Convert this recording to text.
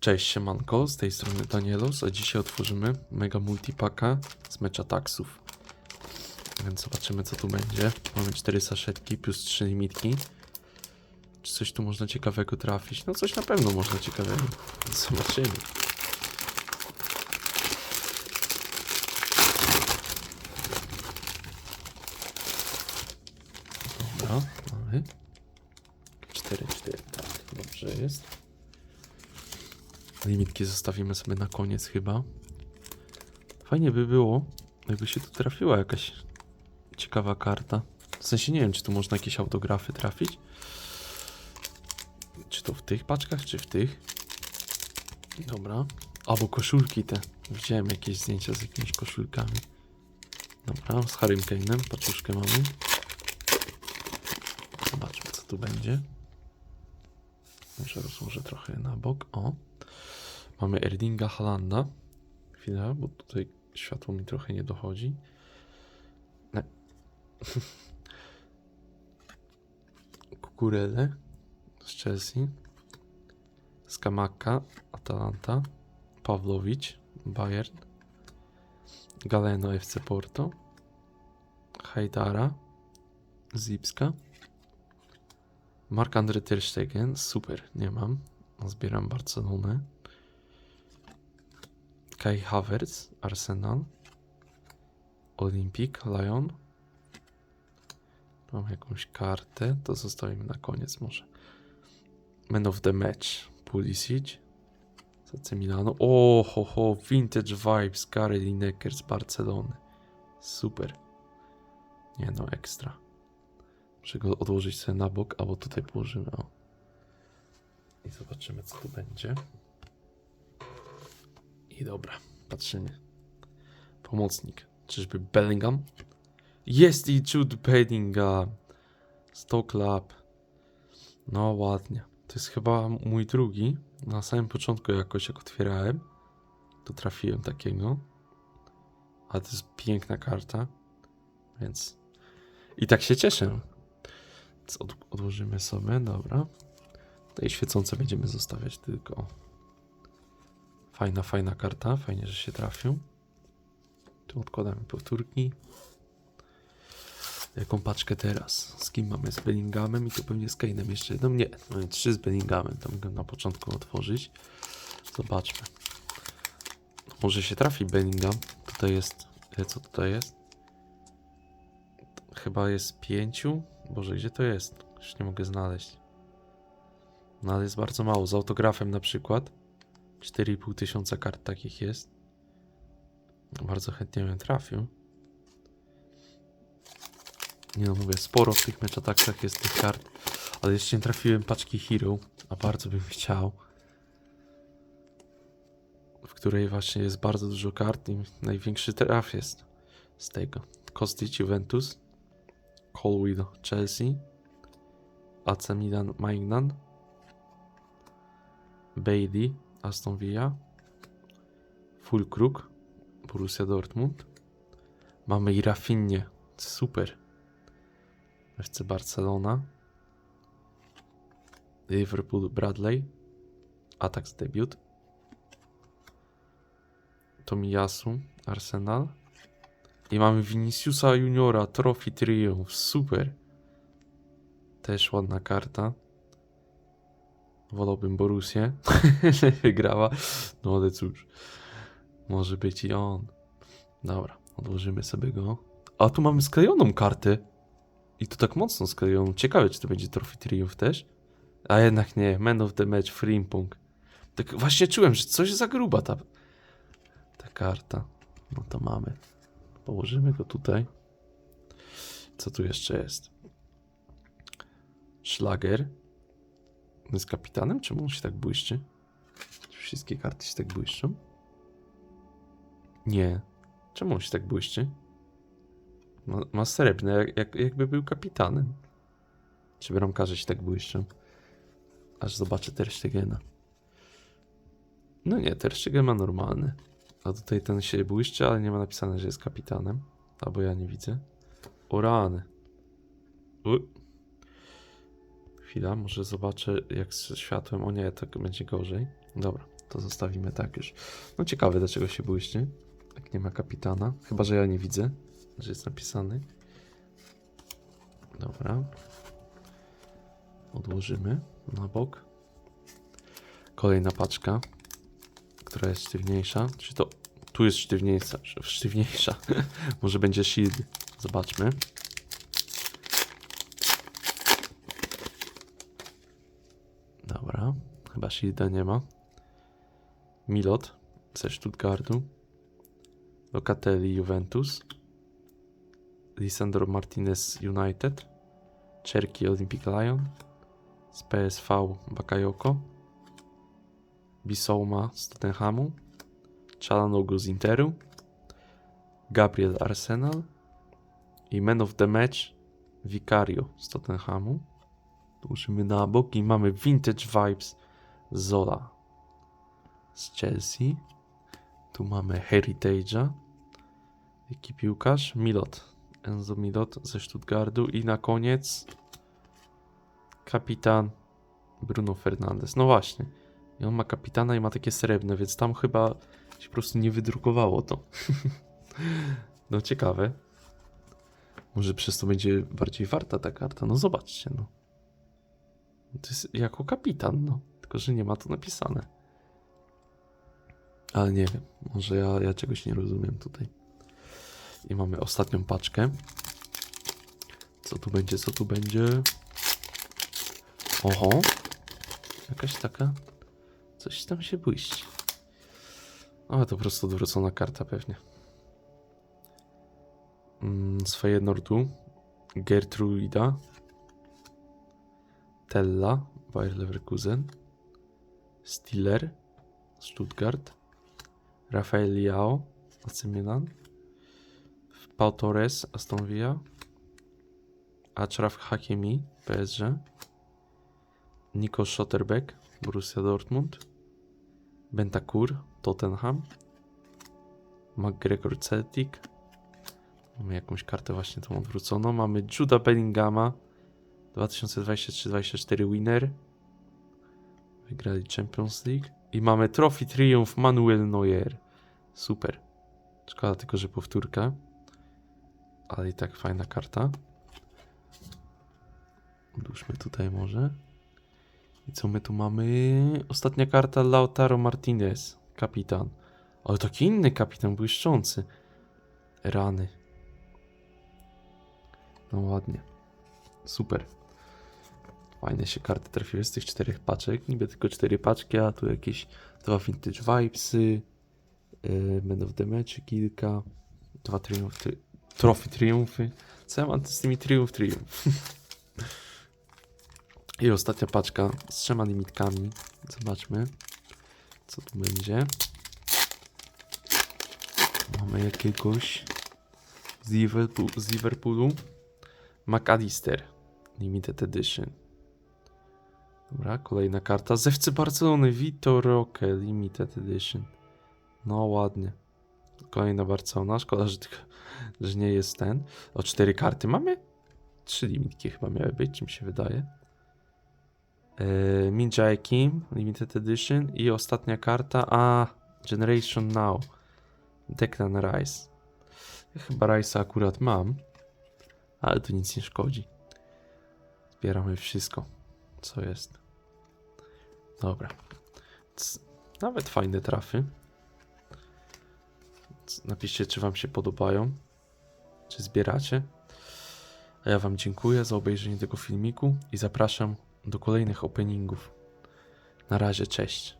Cześć, siemanko, z tej strony Danielus, a dzisiaj otworzymy mega multipaka z mecza taksów. Więc zobaczymy co tu będzie. Mamy 4 saszetki plus 3 limitki. Czy coś tu można ciekawego trafić? No coś na pewno można ciekawego. Zobaczymy. Dobra, mamy. 4, 4, tak, dobrze jest. Limitki zostawimy sobie na koniec chyba. Fajnie by było, jakby się tu trafiła jakaś ciekawa karta. W sensie nie wiem, czy tu można jakieś autografy trafić. Czy to w tych paczkach, czy w tych? Dobra. Albo koszulki te. Widziałem jakieś zdjęcia z jakimiś koszulkami. Dobra, z Harrym Kane'em. Paczuszkę mamy. Zobaczmy, co tu będzie. Może rozłożę trochę na bok. O. Mamy Erdinga Halanda. Chwila, bo tutaj światło mi trochę nie dochodzi. Ne. Kukurele z Chelsea. Skamaka, Atalanta. Pawlowicz, Bayern. Galeno FC Porto. Hajdara, Zipska. Mark-André Ter Stegen, super, nie mam. Zbieram Barcelonę. Kai Havertz, Arsenal. Olympic, Lyon. Mam jakąś kartę, to zostawimy na koniec może. Man of the match, Pulisic. AC Milano. O, ho, ho, vintage vibes, Gary Lineker z Barcelony. Super. Nie no, ekstra. Muszę go odłożyć sobie na bok, albo tutaj położymy. O. I zobaczymy, co tu będzie. I dobra, patrzymy. Pomocnik. Czyżby Bellingham? Jest i Jude Bellingham. Stock Lab. No ładnie. To jest chyba mój drugi. Na samym początku jakoś jak otwierałem, to trafiłem takiego. A to jest piękna karta. Więc... I tak się cieszę. Od, odłożymy sobie, dobra. Tutaj świecące będziemy zostawiać tylko. Fajna, fajna karta. Fajnie, że się trafił. Tu odkładamy powtórki. Jaką paczkę teraz? Z kim mamy? Z Bellinghamem i tu pewnie z Kane'em jeszcze. No nie, mamy trzy z Bellinghamem. To mogę na początku otworzyć. Zobaczmy. Może się trafi Bellingham. Tutaj jest... e, Co tutaj jest? Chyba jest pięciu. Boże, gdzie to jest? Już nie mogę znaleźć. No ale jest bardzo mało. Z autografem na przykład. 4,5 tysiąca kart takich jest. Bardzo chętnie bym trafił. Nie no, mówię, sporo w tych meczataksach jest tych kart. Ale jeszcze nie trafiłem paczki Hero, a bardzo bym chciał. W której właśnie jest bardzo dużo kart i największy traf jest z tego. Kostic Juventus, Colwill Chelsea, AC Milan Magnan, Bailey Aston Villa, Fulkrug Borussia Dortmund. Mamy i super. FC Barcelona, Liverpool Bradley, Atak debiut. Tomiyasu, Arsenal. I mamy Viniciusa Juniora, Trophy Triumph, super. Też ładna karta. Wolałbym Borussię, że wygrała. No ale cóż, może być i on. Dobra, odłożymy sobie go. A tu mamy sklejoną kartę. I to tak mocno sklejoną. Ciekawe, czy to będzie Trophy Triumph też. A jednak nie, Man of the Match, Frimpong. Tak właśnie czułem, że coś za gruba ta, ta karta. No to mamy. Położymy go tutaj. Co tu jeszcze jest? Szlager. Jest kapitanem? Czemu on się tak błyszczy? Czy wszystkie karty się tak błyszczą? Nie. Czemu on się tak błyszczy? Ma, ma srebrne, jak, jak, jakby był kapitanem. Czy bramkarze się tak błyszczą? Aż zobaczę Ter Stegena. No nie, Ter Stegen ma normalny. A tutaj ten się błyszczy, ale nie ma napisane, że jest kapitanem. Albo ja nie widzę. O rany. U. Chwila, może zobaczę jak z światłem. O nie, tak będzie gorzej. Dobra, to zostawimy tak już. No ciekawe, dlaczego się błyszczy, jak nie ma kapitana. Chyba, że ja nie widzę, że jest napisany. Dobra. Odłożymy na bok. Kolejna paczka, która jest sztywniejsza. Czy to tu jest sztywniejsza? Sztywniejsza. Może będzie shield. Zobaczmy. Dobra, chyba shielda nie ma. Milot ze Stuttgartu. Locatelli Juventus. Lisandro Martinez United. Cherki Olympic Lion. Z PSV Bakayoko. Bisouma z Tottenhamu. Çalhanoğlu z Interu. Gabriel Arsenal. I Man of the Match Vicario z Tottenhamu. Dłużymy na bok i mamy Vintage Vibes Zola z Chelsea. Tu mamy Heritage'a. Jaki piłkarz? Milot. Enzo Milot ze Stuttgartu. I na koniec kapitan Bruno Fernandes. No właśnie. I on ma kapitana i ma takie srebrne, więc tam chyba się po prostu nie wydrukowało to. no ciekawe. Może przez to będzie bardziej warta ta karta. No zobaczcie, no. To jest jako kapitan, no. Tylko, że nie ma to napisane. Ale nie wiem. Może ja, ja czegoś nie rozumiem tutaj. I mamy ostatnią paczkę. Co tu będzie, co tu będzie? Oho. Jakaś taka... Coś tam się błyści. Ale to po prostu odwrócona karta pewnie. Mm, Feyenoordu. Gertruida. Tella, Bayer Leverkusen, Stiller, Stuttgart, Rafael Liao, AC Milan, Torres, Aston Villa, Achraf Hakimi, PSG, Nico Schotterbeck, Borussia Dortmund, Bentancur, Tottenham, McGregor Celtic, mamy jakąś kartę właśnie tą odwróconą, mamy Juda Bellingama, 2023-2024 winner. Wygrali Champions League. I mamy Trophy Triumph Manuel Neuer. Super. Szkoda tylko, że powtórka. Ale i tak fajna karta. Odłóżmy tutaj może. I co my tu mamy? Ostatnia karta Lautaro Martinez. Kapitan. Ale taki inny kapitan, błyszczący. Rany. No ładnie. Super. Fajne się karty trafiły z tych czterech paczek. Niby tylko cztery paczki, a tu jakieś dwa Vintage Vibesy, yy, Man of kilka, dwa triumfy, Trophy Triumfy. Co ja mam z tymi Triumf Triumf? I ostatnia paczka z trzema limitkami. Zobaczmy, co tu będzie. Mamy jakiegoś z Liverpoolu. McAllister Limited Edition. Dobra, kolejna karta. Z FC Barcelony Vitor Roque Limited Edition. No ładnie. Kolejna Barcelona. Szkoda, że, tylko, że nie jest ten. O cztery karty mamy? Trzy limitki chyba miały być, mi się wydaje. Eee, Min Jae Kim Limited Edition i ostatnia karta. A, Generation Now. Declan Rice. Ja chyba Rice'a akurat mam, ale to nic nie szkodzi. Zbieramy wszystko, co jest. Dobra. Nawet fajne trafy. Napiszcie, czy Wam się podobają, czy zbieracie. A ja Wam dziękuję za obejrzenie tego filmiku i zapraszam do kolejnych openingów. Na razie, cześć.